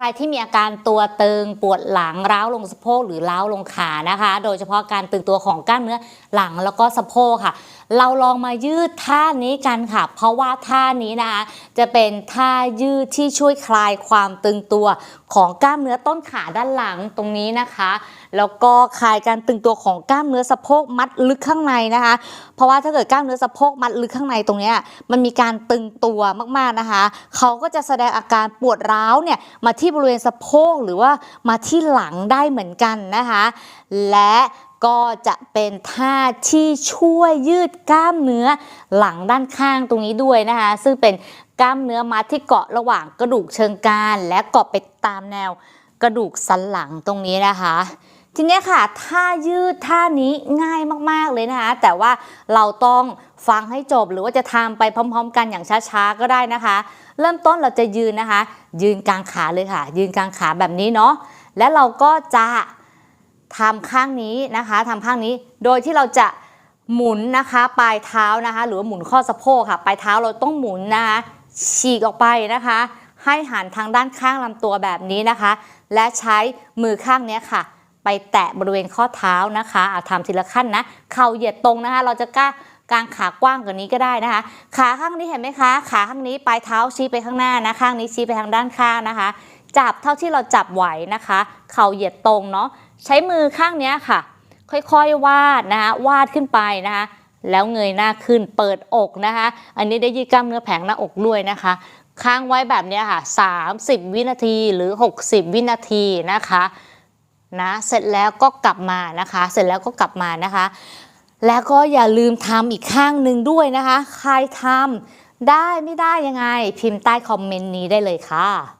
ใครที่มีอาการตัวตึงปวดหลังร้าวลงสะโพกหรือร้าวลงขานะคะ โดยเฉพาะการตึงตัวของกล้ามเนื้อหลังแล้วก็สะโพกค่ะ เราลองมายืดท่านี้กันค่ะ เพราะว่าท่านี้นะคะจะเป็นท่ายืดที่ช่วยคลายความตึงตัวของกล้ามเนื้อต้นขาด้านหลังตรงนี้นะคะ แล้วก็คลายการตึงตัวของกล้ามเนื้อสะโพกมัดลึกข้างในนะคะ เพราะว่าถ้าเกิดกล้ามเนื้อสะโพกมัดลึกข้างในตรงนี้มันมีการตึงตัวมากๆนะคะ เขาก็จะแสดงอาการปวดร้าวเนี่ยมาที่บริเวณสะโพกหรือว่ามาที่หลังได้เหมือนกันนะคะ และ ก็จะเป็นท่าที่ช่วยยืดกล้ามเนื้อหลังด้านข้างตรงนี้ด้วยนะคะ ซึ่งเป็นกล้ามเนื้อมัดที่เกาะระหว่างกระดูกเชิงกรานและเกาะไปตามแนวกระดูกสันหลังตรงนี้นะคะ ทีนี้ค่ะท่ายืดท่านี้ง่ายมากๆเลยนะคะ แต่ว่าเราต้องฟังให้จบหรือว่าจะทำไปพร้อม ๆ กันอย่างช้าๆก็ได้นะคะ เริ่มต้นเราจะยืนนะคะ ยืนกลางขาเลยค่ะ ยืนกลางขาแบบนี้เนาะและเราก็จะ ทำข้างนี้นะคะทำข้างนี้โดยที่เราจะหมุนนะคะปลายเท้านะคะ หรือว่าหมุนข้อสะโพกค่ะปลายเท้าเราต้องหมุนนะคะฉีกออกไปนะคะ ให้หันทางด้านข้างลำตัวแบบนี้นะคะ และใช้มือข้างนี้ค่ะ ไปแตะบริเวณข้อเท้านะคะอาทำทีละขั้นนะ เข่าเหยียดตรงนะคะ เราจะกล้ากางขากว้างกว่านี้ก็ได้นะคะ ขาข้างนี้เห็นไหมคะ ขาข้างนี้ปลายเท้าชี้ไปข้างหน้านะข้างนี้ชี้ไปทางด้านข้างนะคะ จับเท่าที่เราจับไหวนะคะ เข่าเหยียดตรงเนาะใช้มือข้างนี้ค่ะ ค่อยๆวาดนะคะวาดขึ้นไปนะคะแล้วเงยหน้าขึ้นเปิดอกนะคะ อันนี้ได้ยืดกล้ามเนื้อแผงหน้าอกด้วยนะคะ ค้างไว้แบบนี้ค่ะ 30 วินาทีหรือ 60 วินาทีนะคะนะเสร็จแล้วก็กลับมานะคะ เสร็จแล้วก็กลับมานะคะ แล้วก็อย่าลืมทำอีกข้างหนึ่งด้วยนะคะ ใครทำได้ไม่ได้ยังไงพิมพ์ใต้คอมเมนต์นี้ได้เลยค่ะ